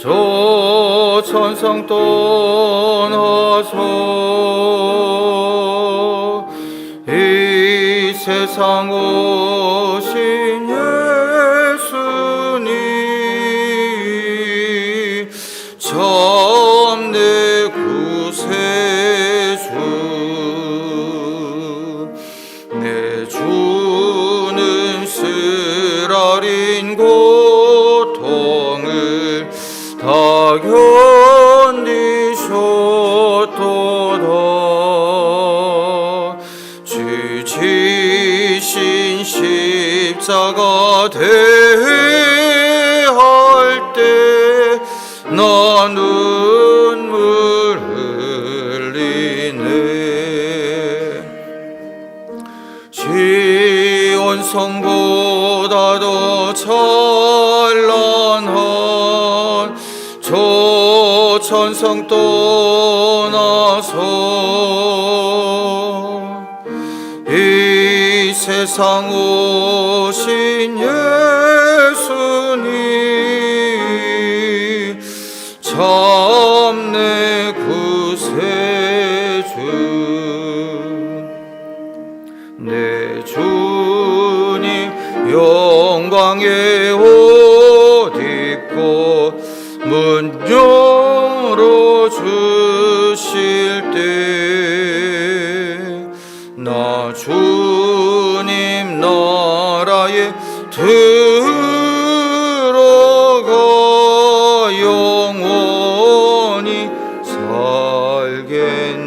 찬란한 저 천성 떠나서 이 세상 오 십자가 대할 때 나 눈물 흘리네. 시온 성보다 더 찬란한 저 천성 떠나서 이 세상 오신 예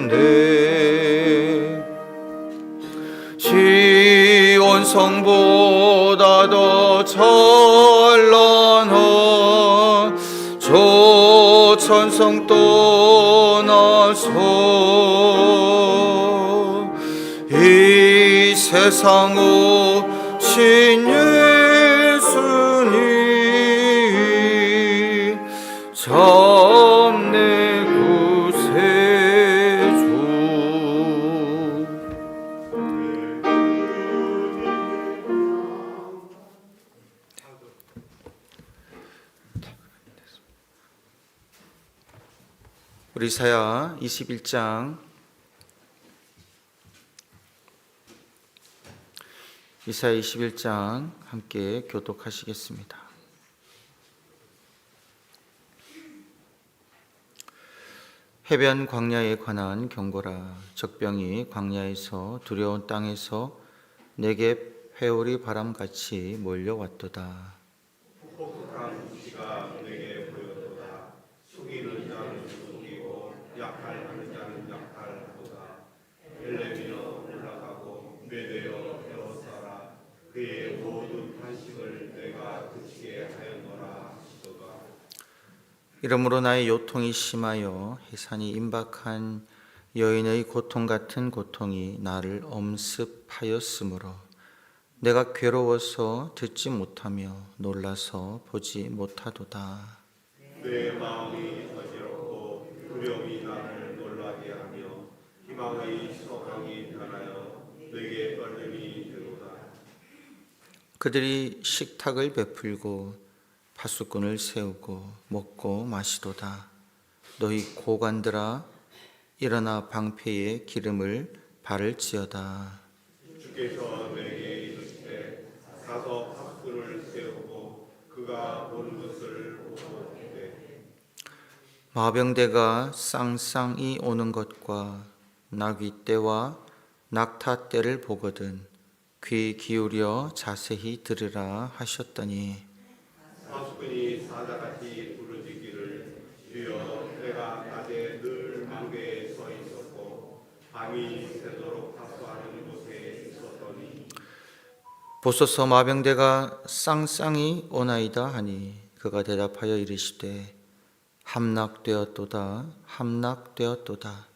살겠네 시온 성보다 더 찬란한 저 천성 떠나서 이 세상 오신 예 우리 사야 21장 이사야 21장 함께 교독하시겠습니다. 해변 광야에 관한 경고라 적병이 광야에서 두려운 땅에서 내게 회오리 바람같이 몰려왔도다. 엘레미너 올라가고 메되어 에워싸라 그의 모든 탄식을 내게 이러므로 나의 요통이 심하여 해산이 임박한 여인의 고통 같은 고통이 나를 엄습하였으므로 내가 괴로워서 듣지 못하며 놀라서 보지 못하도다. 내 마음이 어지럽고 두려움이 나를 놀라게 하며 희망의 소망이 변하여 내게 얼음이 되도다. 그들이 식탁을 베풀고 파수꾼을 세우고 먹고 마시도다. 너희 고관들아 일어나 방패에 기름을 바를지어다. 주께서 내게 이르시되 가서 파수꾼을 세우고 그가 보는 것을 보고 되 마병대가 쌍쌍이 오는 것과 나귀 떼와 낙타 떼를 보거든 귀 기울여 자세히 들으라 하셨더니 파수꾼이 사자같이 부르짖기를 주여 내가 낮에 늘 망대에 서 있었고 밤이 새도록 파수하는 곳에 있었더니. 보소서 마병대가 쌍쌍이 오나이다 하니 그가 대답하여 이르시되 함락되었도다 함락되었도다.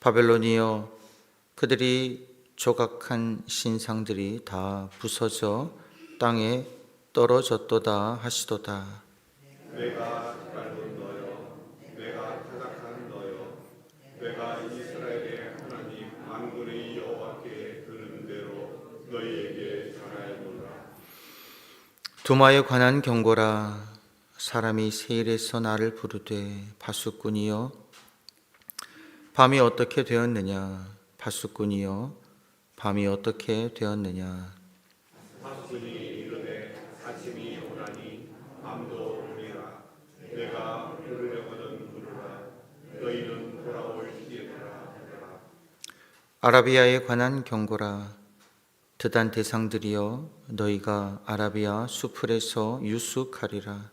바벨론이여 그들이 조각한 신상들이 다 부서져 땅에 떨어졌도다 하시도다. 내가 밟은 너여 내가 타작한 너여 내가 이스라엘의 하나님 만군의 여호와께 들은 대로 너희에게 전하였노라. 두마에 관한 경고라. 사람이 세일에서 나를 부르되 파수꾼이여 밤이 어떻게 되었느냐? 파수꾼이여 밤이 어떻게 되었느냐? 파수꾼이 이르되 아침이 오나니 밤도 오리라 내가 부르려거든 부르라 너희는 돌아올지어다 하더라 아라비아에 관한 경고라. 드단 대상들이여 너희가 아라비아 수풀에서 유숙하리라.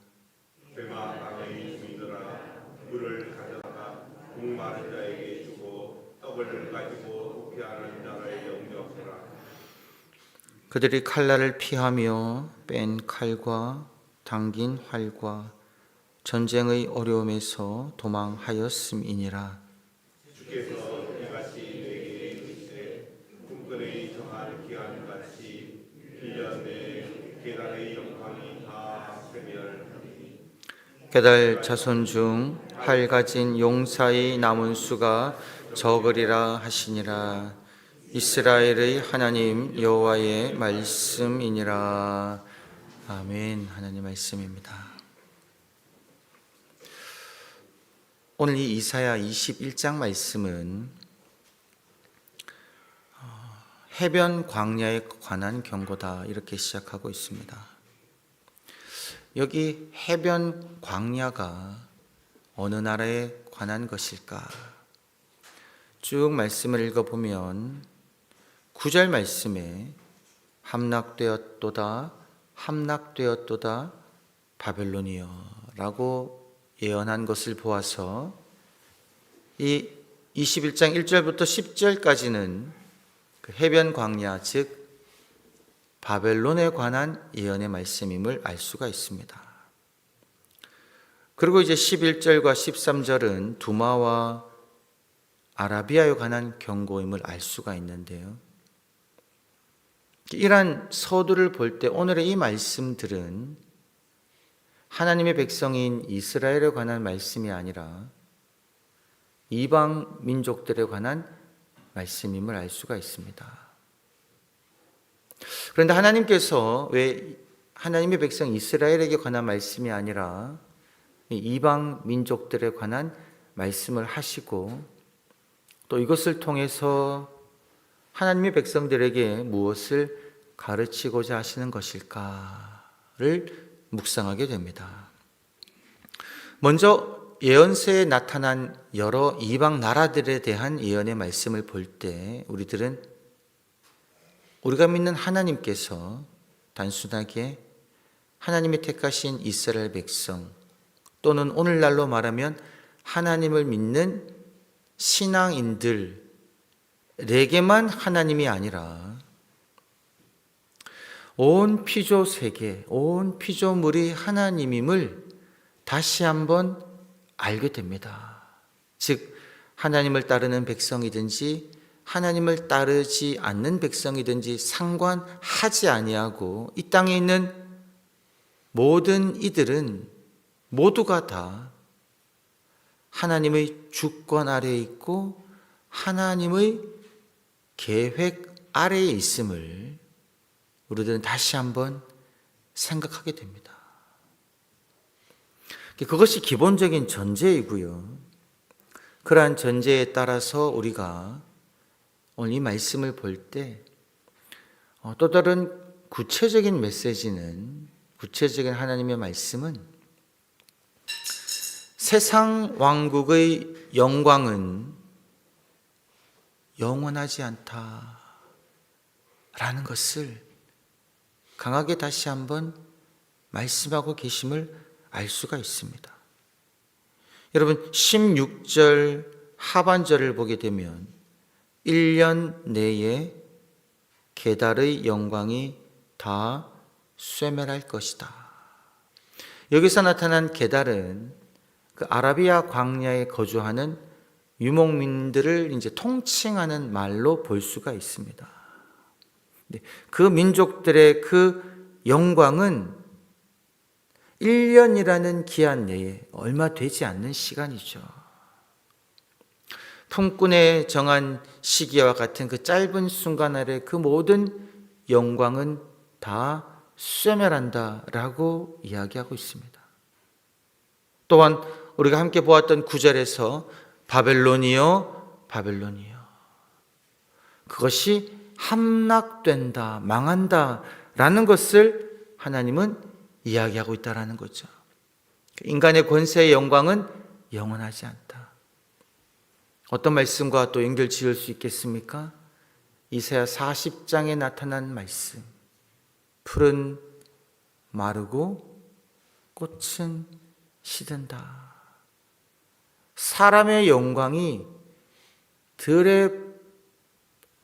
그들이 칼날을 피하며 뺀 칼과 당긴 활과 전쟁의 어려움에서 도망하였음이니라 주께서 이같이 내게 이르시되 꿈꾼의 정한 기한같이 1년 내에 계단의 영광이 다 세멸하리니 게달 자손 중 활 가진 용사의 남은 수가 적으리라 하시니라 이스라엘의 하나님 여호와의 말씀이니라 아멘 하나님 말씀입니다. 오늘 이 이사야 21장 말씀은 어, 해변 광야에 관한 경고다 이렇게 시작하고 있습니다. 여기 해변 광야가 어느 나라에 관한 것일까? 쭉 말씀을 읽어보면 구절 말씀에 함락되었도다 함락되었도다 바벨론이여 라고 예언한 것을 보아서 이 21장 1절부터 10절까지는 그 해변 광야 즉 바벨론에 관한 예언의 말씀임을 알 수가 있습니다. 그리고 이제 11절과 13절은 두마와 아라비아에 관한 경고임을 알 수가 있는데요. 이러한 서두를 볼 때 오늘의 이 말씀들은 하나님의 백성인 이스라엘에 관한 말씀이 아니라 이방 민족들에 관한 말씀임을 알 수가 있습니다. 그런데 하나님께서 왜 하나님의 백성 이스라엘에게 관한 말씀이 아니라 이방 민족들에 관한 말씀을 하시고 또 이것을 통해서 하나님의 백성들에게 무엇을 가르치고자 하시는 것일까를 묵상하게 됩니다. 먼저 예언서에 나타난 여러 이방 나라들에 대한 예언의 말씀을 볼 때 우리들은 우리가 믿는 하나님께서 단순하게 하나님의 택하신 이스라엘 백성 또는 오늘날로 말하면 하나님을 믿는 신앙인들에게만 하나님이 아니라 온 피조 세계, 온 피조물이 하나님임을 다시 한번 알게 됩니다. 즉 하나님을 따르는 백성이든지 하나님을 따르지 않는 백성이든지 상관하지 아니하고 이 땅에 있는 모든 이들은 모두가 다 하나님의 주권 아래에 있고 하나님의 계획 아래에 있음을 우리들은 다시 한번 생각하게 됩니다. 그것이 기본적인 전제이고요. 그러한 전제에 따라서 우리가 오늘 이 말씀을 볼때 어, 또 다른 구체적인 메시지는 구체적인 하나님의 말씀은 세상 왕국의 영광은 영원하지 않다라는 것을 강하게 다시 한번 말씀하고 계심을 알 수가 있습니다. 여러분 16절 하반절을 보게 되면 1년 내에 게달의 영광이 다 쇠멸할 것이다. 여기서 나타난 게달은 그 아라비아 광야에 거주하는 유목민들을 이제 통칭하는 말로 볼 수가 있습니다. 그 민족들의 그 영광은 1년이라는 기한 내에 얼마 되지 않는 시간이죠. 품꾼에 정한 시기와 같은 그 짧은 순간 아래 그 모든 영광은 다 쇠멸한다라고 이야기하고 있습니다. 또한 우리가 함께 보았던 구절에서 바벨론이요, 바벨론이요. 그것이 함락된다, 망한다 라는 것을 하나님은 이야기하고 있다라는 거죠. 인간의 권세의 영광은 영원하지 않다. 어떤 말씀과 또 연결 지을 수 있겠습니까? 이사야 40장에 나타난 말씀. 풀은 마르고 꽃은 시든다. 사람의 영광이 들의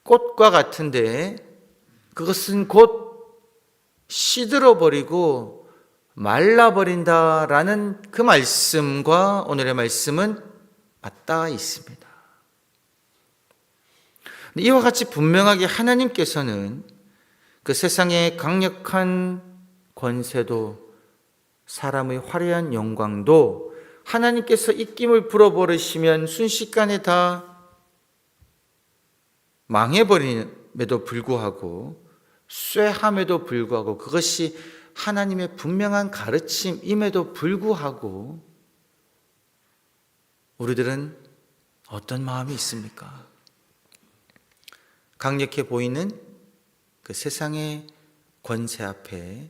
꽃과 같은데 그것은 곧 시들어 버리고 말라 버린다라는 그 말씀과 오늘의 말씀은 맞닿아 있습니다. 이와 같이 분명하게 하나님께서는 그 세상의 강력한 권세도 사람의 화려한 영광도 하나님께서 입김을 불어버리시면 순식간에 다 망해버림에도 불구하고 쇠함에도 불구하고 그것이 하나님의 분명한 가르침임에도 불구하고 우리들은 어떤 마음이 있습니까? 강력해 보이는 그 세상의 권세 앞에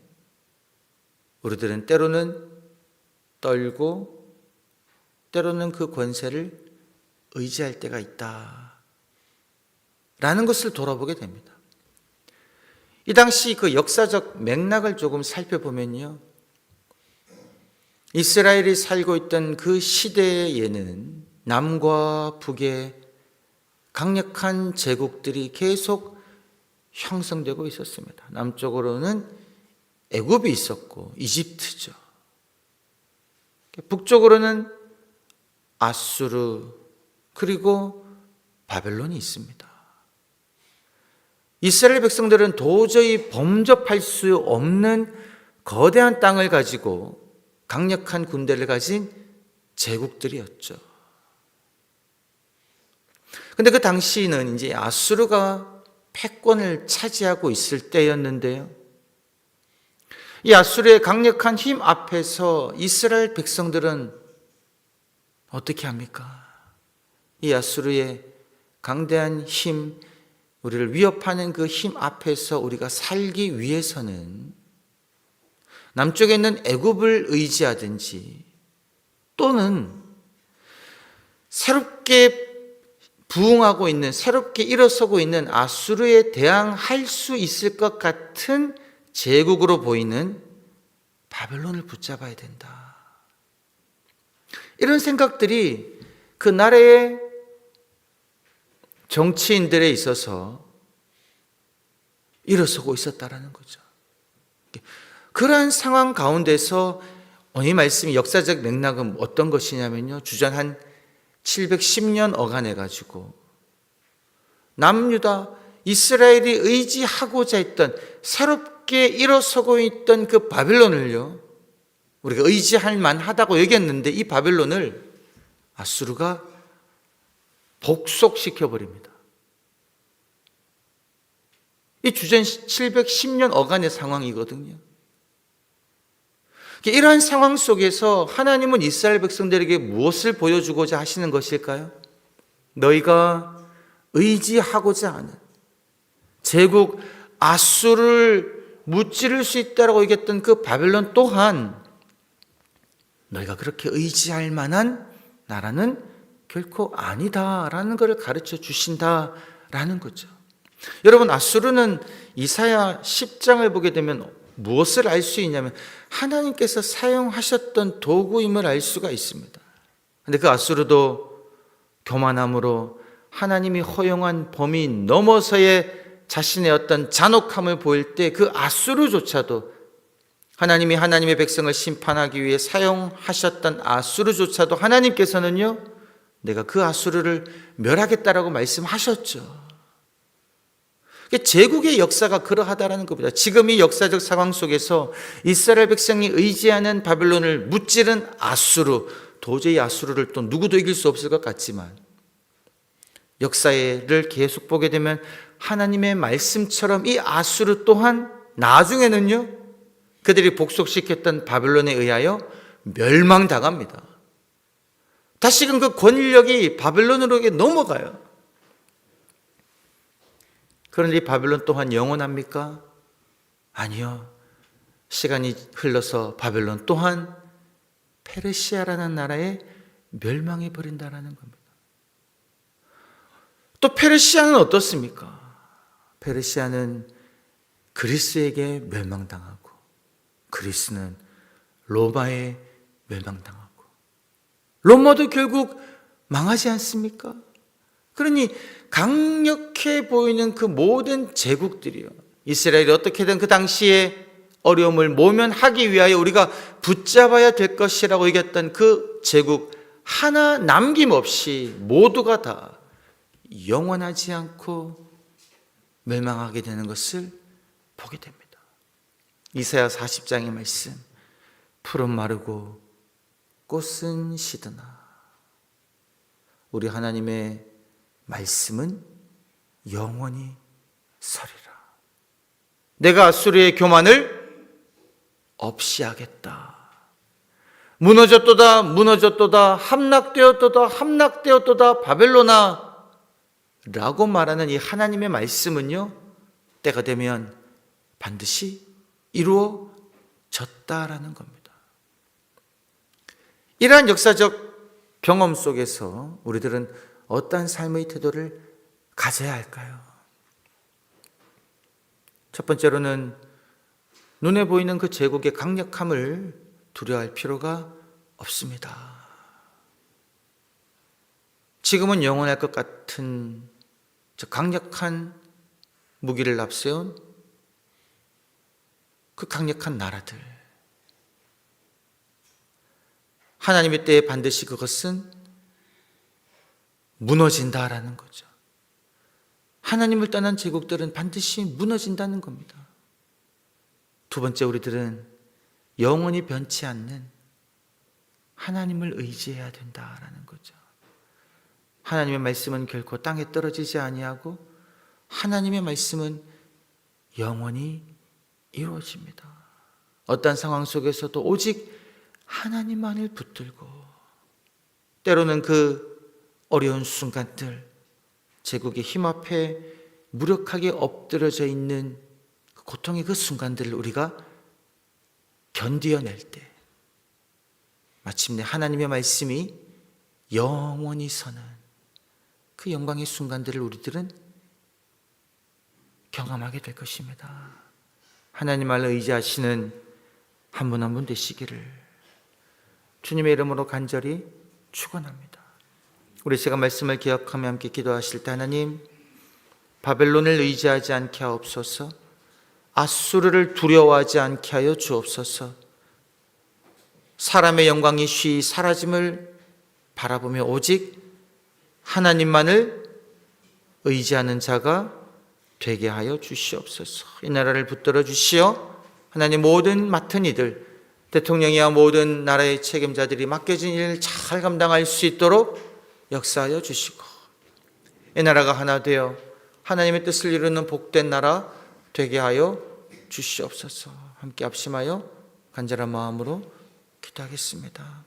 우리들은 때로는 떨고 때로는 그 권세를 의지할 때가 있다. 라는 것을 돌아보게 됩니다. 이 당시 그 역사적 맥락을 조금 살펴보면요. 이스라엘이 살고 있던 그 시대에는 남과 북의 강력한 제국들이 계속 형성되고 있었습니다. 남쪽으로는 애굽이 있었고 이집트죠. 북쪽으로는 아수르 그리고 바벨론이 있습니다. 이스라엘 백성들은 도저히 범접할 수 없는 거대한 땅을 가지고 강력한 군대를 가진 제국들이었죠. 근데 그 당시는 이제 아수르가 패권을 차지하고 있을 때였는데요. 이 아수르의 강력한 힘 앞에서 이스라엘 백성들은 어떻게 합니까? 이 아수르의 강대한 힘, 우리를 위협하는 그 힘 앞에서 우리가 살기 위해서는 남쪽에 있는 애굽을 의지하든지 또는 새롭게 부흥하고 있는 새롭게 일어서고 있는 아수르에 대항할 수 있을 것 같은 제국으로 보이는 바벨론을 붙잡아야 된다. 이런 생각들이 그 나라의 정치인들에 있어서 일어서고 있었다라는 거죠. 그러한 상황 가운데서 오늘 이 말씀이 역사적 맥락은 어떤 것이냐면요. 주전 한 710년 어간해 가지고 남유다 이스라엘이 의지하고자 했던 새롭게 일어서고 있던 그 바벨론을요. 우리가 의지할 만하다고 여겼는데 이 바벨론을 아수르가 복속시켜 버립니다. 이 주전 710년 어간의 상황이거든요. 이러한 상황 속에서 하나님은 이스라엘 백성들에게 무엇을 보여주고자 하시는 것일까요? 너희가 의지하고자 하는 제국 아수를 무찌를 수 있다라고 얘기했던 그 바벨론 또한 너희가 그렇게 의지할 만한 나라는 결코 아니다라는 것을 가르쳐 주신다라는 거죠. 여러분 아수르는 이사야 10장을 보게 되면 무엇을 알 수 있냐면 하나님께서 사용하셨던 도구임을 알 수가 있습니다. 근데 그 아수르도 교만함으로 하나님이 허용한 범위 넘어서의 자신의 어떤 잔혹함을 보일 때 그 아수르조차도 하나님이 하나님의 백성을 심판하기 위해 사용하셨던 아수르조차도 하나님께서는요, 내가 그 아수르를 멸하겠다라고 말씀하셨죠. 제국의 역사가 그러하다라는 겁니다. 지금 이 역사적 상황 속에서 이스라엘 백성이 의지하는 바벨론을 무찌른 아수르, 도저히 아수르를 또 누구도 이길 수 없을 것 같지만 역사를 계속 보게 되면 하나님의 말씀처럼 이 아수르 또한 나중에는요, 그들이 복속시켰던 바벨론에 의하여 멸망당합니다. 다시금 그 권력이 바벨론으로 넘어가요. 그런데 이 바벨론 또한 영원합니까? 아니요. 시간이 흘러서 바벨론 또한 페르시아라는 나라에 멸망해 버린다라는 겁니다. 또 페르시아는 어떻습니까? 페르시아는 그리스에게 멸망당하고 그리스는 로마에 멸망당하고 로마도 결국 망하지 않습니까? 그러니 강력해 보이는 그 모든 제국들이요. 이스라엘이 어떻게든 그 당시에 어려움을 모면하기 위하여 우리가 붙잡아야 될 것이라고 얘기했던 그 제국 하나 남김없이 모두가 다 영원하지 않고 멸망하게 되는 것을 보게 됩니다. 이사야 40장의 말씀. 풀은 마르고 꽃은 시드나 우리 하나님의 말씀은 영원히 서리라. 내가 아수르의 교만을 없이 하겠다. 무너졌도다, 무너졌도다, 함락되었도다, 함락되었도다, 바벨로나. 라고 말하는 이 하나님의 말씀은요, 때가 되면 반드시 이루어졌다라는 겁니다. 이러한 역사적 경험 속에서 우리들은 어떠한 삶의 태도를 가져야 할까요? 첫 번째로는 눈에 보이는 그 제국의 강력함을 두려워할 필요가 없습니다. 지금은 영원할 것 같은 저 강력한 무기를 앞세운 그 강력한 나라들. 하나님의 때에 반드시 그것은 무너진다라는 거죠. 하나님을 떠난 제국들은 반드시 무너진다는 겁니다. 두 번째, 우리들은 영원히 변치 않는 하나님을 의지해야 된다라는 거죠. 하나님의 말씀은 결코 땅에 떨어지지 아니하고 하나님의 말씀은 영원히 이루어집니다. 어떤 상황 속에서도 오직 하나님만을 붙들고 때로는 그 어려운 순간들 제국의 힘 앞에 무력하게 엎드려져 있는 그 고통의 그 순간들을 우리가 견디어낼 때 마침내 하나님의 말씀이 영원히 서는 그 영광의 순간들을 우리들은 경험하게 될 것입니다. 하나님 말로 의지하시는 한 분 한분 되시기를 주님의 이름으로 간절히 축원합니다. 우리 제가 말씀을 기억하며 함께 기도하실 때 하나님 바벨론을 의지하지 않게 하옵소서 아수르를 두려워하지 않게 하여 주옵소서 사람의 영광이 쉬 사라짐을 바라보며 오직 하나님만을 의지하는 자가 되게 하여 주시옵소서. 이 나라를 붙들어 주시어 하나님 모든 맡은 이들 대통령이야 모든 나라의 책임자들이 맡겨진 일을 잘 감당할 수 있도록 역사하여 주시고 이 나라가 하나 되어 하나님의 뜻을 이루는 복된 나라 되게 하여 주시옵소서. 함께 합심하여 간절한 마음으로 기도하겠습니다.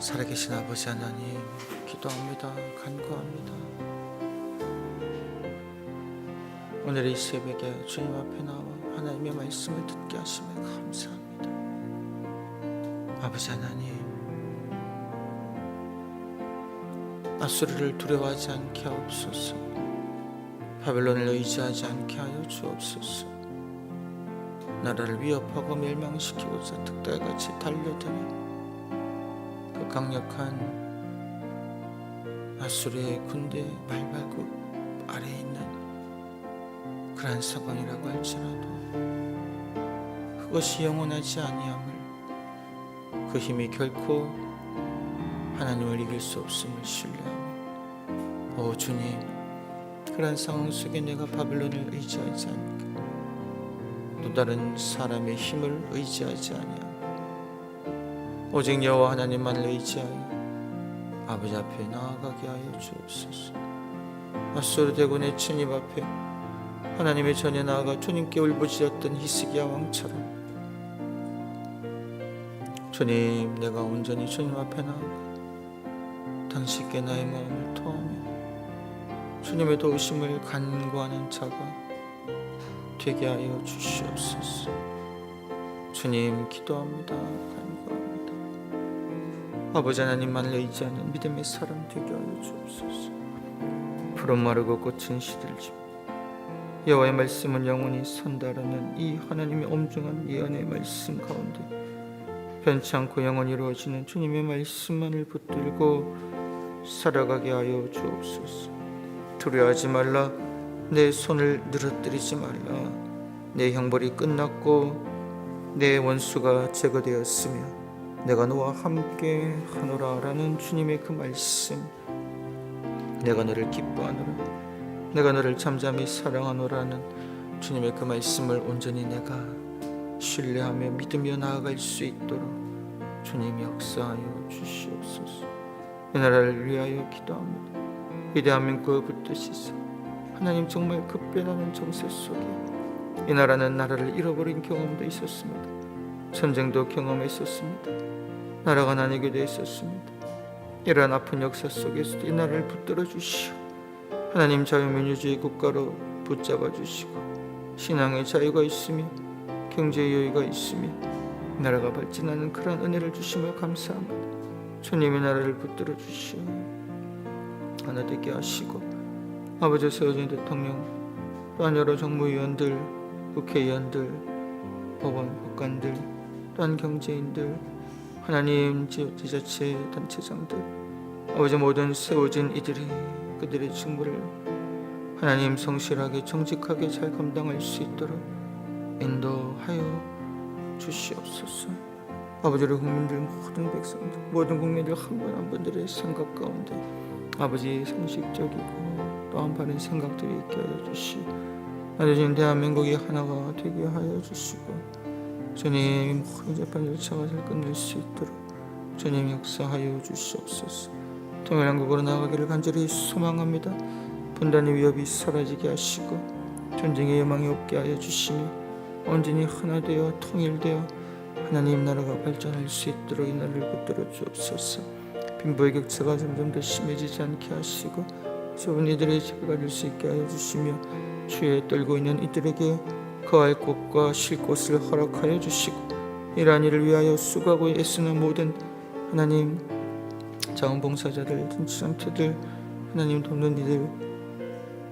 살아계신 아버지 하나님 기도합니다. 간구합니다. 오늘 이 새벽에 주님 앞에 나와 하나님의 말씀을 듣게 하심에 감사합니다. 아버지 하나님 아수르를 두려워하지 않게 하옵소서 바벨론을 의지하지 않게 하여 주옵소서 나라를 위협하고 멸망시키고자 득달같이 달려드는 그 강력한 아수르의 군대 말발굽 아래에 있는 그러한 사건이라고 할지라도 그것이 영원하지 아니함을 그 힘이 결코 하나님을 이길 수 없음을 신뢰하며 오 주님 그러한 상황 속에 내가 바벨론을 의지하지 않고 또 다른 사람의 힘을 의지하지 아니하고 오직 여호와 하나님만을 의지하여 아버지 앞에 나아가게 하여 주옵소서. 아수르 대군의 주님 앞에 하나님의 전에 나아가 주님께 울부짖었던 히스기야 왕처럼. 주님 내가 온전히 주님 앞에 나아가 당신께 나의 마음을 토하며 주님의 도우심을 간구하는 자가 되게 하여 주시옵소서. 주님 기도합니다. 간구합니다. 아버지 하나님만을 의지하는 믿음의 사람 되게 하여 주옵소서. 푸른 마르고 꽃은 시들지 여호와의 말씀은 영원히 선다라는 이 하나님의 엄중한 예언의 말씀 가운데 변치 않고 영원히 이루어지는 주님의 말씀만을 붙들고 살아가게 하여 주옵소서. 두려워하지 말라. 내 손을 늘어뜨리지 말라. 내 형벌이 끝났고 내 원수가 제거되었으며 내가 너와 함께 하노라라는 주님의 그 말씀. 내가 너를 기뻐하노라. 내가 너를 잠잠히 사랑하노라는 주님의 그 말씀을 온전히 내가 신뢰하며 믿으며 나아갈 수 있도록 주님 역사하여 주시옵소서. 이 나라를 위하여 기도합니다. 이 대한민국을 붙드시사 하나님 정말 급변하는 정세 속에 이 나라는 나라를 잃어버린 경험도 있었습니다. 전쟁도 경험했었습니다. 나라가 나뉘기도 했었습니다. 이러한 아픈 역사 속에서도 이 나라를 붙들어 주시오. 하나님 자유민주주의 국가로 붙잡아 주시고 신앙의 자유가 있으며 경제의 여유가 있으며 나라가 발전하는 그런 은혜를 주시며 감사합니다. 주님의 나라를 붙들어 주시오. 하나 되게 하시고 아버지 세워진 대통령 또한 여러 정무위원들, 국회의원들, 법원 법관들, 또한 경제인들, 하나님 지- 지자체 단체장들, 아버지 모든 세워진 이들이 그들의 직무를 하나님 성실하게 정직하게 잘 감당할 수 있도록 인도하여 주시옵소서. 아버지 우리 국민들 모든 백성들 모든 국민들 한분한 분들의 생각 가운데 아버지 상식적이고 또한 바른 생각들이 있게 하여 주시고 하나님 대한민국이 하나가 되게 하여 주시고 주님 모든 재판 절차가 잘 끝낼 수 있도록 주님 역사하여 주시옵소서 통일한국으로 나가기를 간절히 소망합니다 분단의 위협이 사라지게 하시고 전쟁의 여망이 없게 하여 주시며 온전히 하나 되어 통일되어 하나님 나라가 발전할 수 있도록 이 나라를 붙들어 주옵소서. 빈부의 격차가 점점 더 심해지지 않게 하시고 좁은 이들의 지배가 될수 있게 하여 주시며 주에 떨고 있는 이들에게 거할 곳과 쉴 곳을 허락하여 주시고 이러한 일을 위하여 수고하고 애쓰는 모든 하나님 자원봉사자들, 진치장태들 하나님 돕는 이들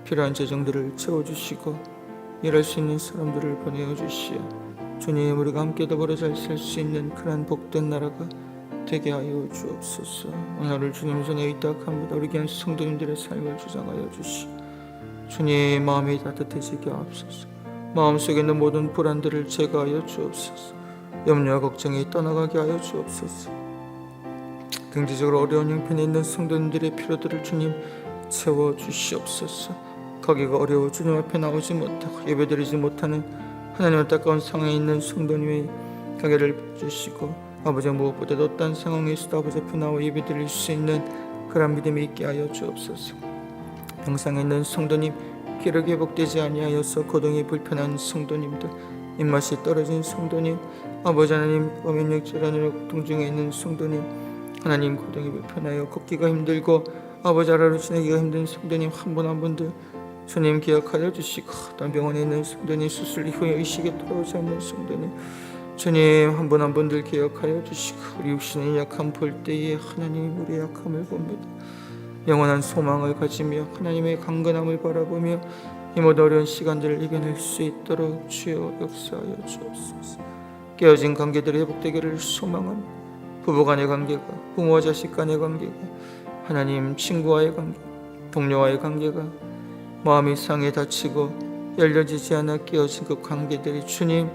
필요한 재정들을 채워주시고 일할 수 있는 사람들을 보내어 주시어 주님 우리가 함께 더불어 잘 살 수 있는 그러한 복된 나라가 되게 하여 주옵소서. 오늘을 주님 손에 의탁합니다. 우리 귀한 성도님들의 삶을 주장하여 주시. 주님 마음이 따뜻해지게 하옵소서. 마음속에 있는 모든 불안들을 제거하여 주옵소서. 염려와 걱정이 떠나가게 하여 주옵소서. 경제적으로 어려운 형편에 있는 성도님들의 필요들을 주님 채워 주시옵소서. 가기가 어려워 주님 앞에 나오지 못하고 예배드리지 못하는 하나님 안타까운 상황에 있는 성도님의 가게를 주시고 아버지 무엇보다도 어떤 상황에서도 아버지 앞에 나와 예배드릴 수 있는 그런 믿음이 있게 하여 주옵소서. 병상에 있는 성도님 기력이 회복되지 아니하여서 거동이 불편한 성도님들 입맛이 떨어진 성도님 아버지 하나님 범인력 질환으로 고통 중에 있는 성도님 하나님 고동이 불편하여 걷기가 힘들고 아버지 하루를 지내기가 힘든 성도님 한 분 한 분들 주님 기억하여 주시고 어떤 병원에 있는 성도님 수술 이후에 의식이 돌아오지 않는 성도님 주님 한 분 한 분들 기억하여 주시고 우리 육신의 약함 볼 때에 하나님 우리의 약함을 봅니다. 영원한 소망을 가지며 하나님의 강건함을 바라보며 이 모든 어려운 시간들을 이겨낼 수 있도록 주여 역사하여 주옵소서. 깨어진 관계들의 회복되기를 소망합니다 부부 간의 관계가 부모와 자식 간의 관계가 하나님 친구와의 관계 동료와의 관계가 마음이 상해 다치고 열려지지 않아 깨어진 그 관계들이 주님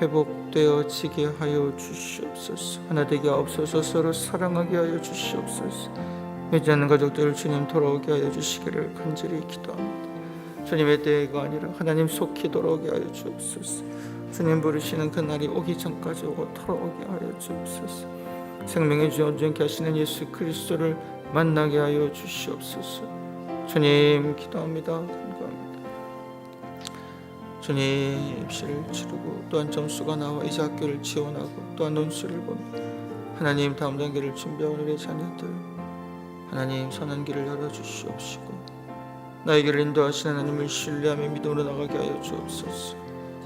회복되어지게 하여 주시옵소서. 하나 되게 하옵소서 서로 사랑하게 하여 주시옵소서. 믿지 않는 가족들을 주님 돌아오게 하여 주시기를 간절히 기도합니다. 주님의 때가 아니라 하나님 속히 돌아오게 하여 주옵소서. 주님 부르시는 그날이 오기 전까지 오고 돌아오게 하여 주옵소서 생명의 주 온전케 하시는 예수 그리스도를 만나게 하여 주시옵소서. 주님 기도합니다. 간구합니다. 주님 입시를 치르고 또한 점수가 나와 이제 학교를 지원하고 또한 논술을 보며 하나님 다음 단계를 준비하는 우리 자녀들 하나님 선한 길을 열어 주시옵시고 나의 길을 인도하시는 하나님을 신뢰하며 믿음으로 나가게 하여 주옵소서.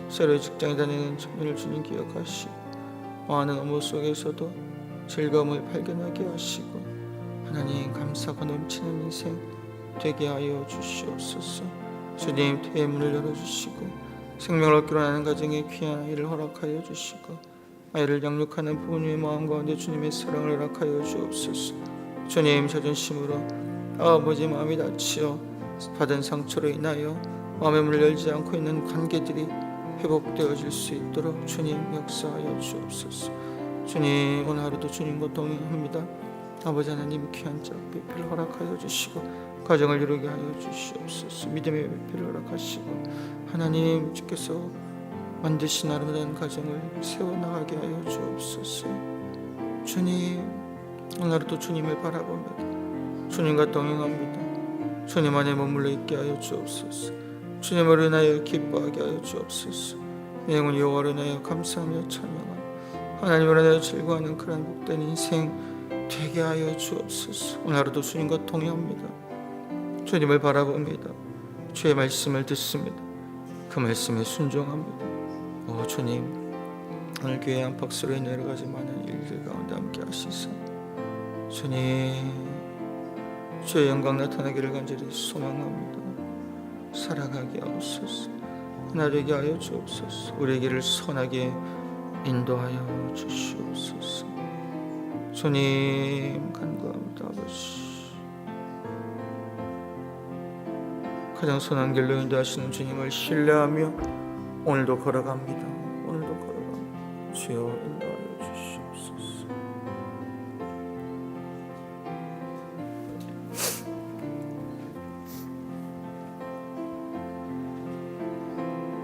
새로운 직장에 다니는 청년을 주님 기억하시고 많은 업무 속에서도 즐거움을 발견하게 하시고 하나님 감사가 넘치는 인생 되게 하여 주시옵소서. 주님 태의 문을 열어주시고 생명을 얻기로 하는 가정에 귀한 아이를 허락하여 주시고 아이를 양육하는 부모님의 마음 가운데 주님의 사랑을 허락하여 주옵소서. 주님 자존심으로 아버지 마음이 다치어 받은 상처로 인하여 마음의 문을 열지 않고 있는 관계들이 회복되어질 수 있도록 주님 역사하여 주옵소서 주님 오늘 하루도 주님과 동행합니다. 아버지 하나님 귀한 자 배필 허락하여 주시고 가정을 이루게 하여 주시옵소서. 믿음의 배필 허락하시고 하나님 주께서 만드신 아름다운 가정을 세워나가게 하여 주옵소서. 주님 오늘 하루도 주님을 바라보며 주님과 동행합니다. 주님 안에 머물러 있게 하여 주옵소서. 주님을 인하여 기뻐하게 하여 주옵소서. 내 영혼 여호와를 인하여 감사하며 찬양하며 하나님을 인하여 즐거워하는 그런 복된 인생 되게 하여 주옵소서. 오늘 하루도 주님과 동행합니다. 주님을 바라봅니다. 주의 말씀을 듣습니다. 그 말씀에 순종합니다. 오 주님 오늘 교회 안팎으로 인해 여러 가지 많은 일들 가운데 함께 하시사. 주님 주의 영광 나타나기를 간절히 소망합니다. 살아가게 하옵소서. 하나 되게 하여 주옵소서. 우리의 길을 선하게 인도하여 주시옵소서. 주님 간구합니다 아버지 가장 선한 길로 인도하시는 주님을 신뢰하며 오늘도 걸어갑니다. 오늘도 걸어갑니다. 주여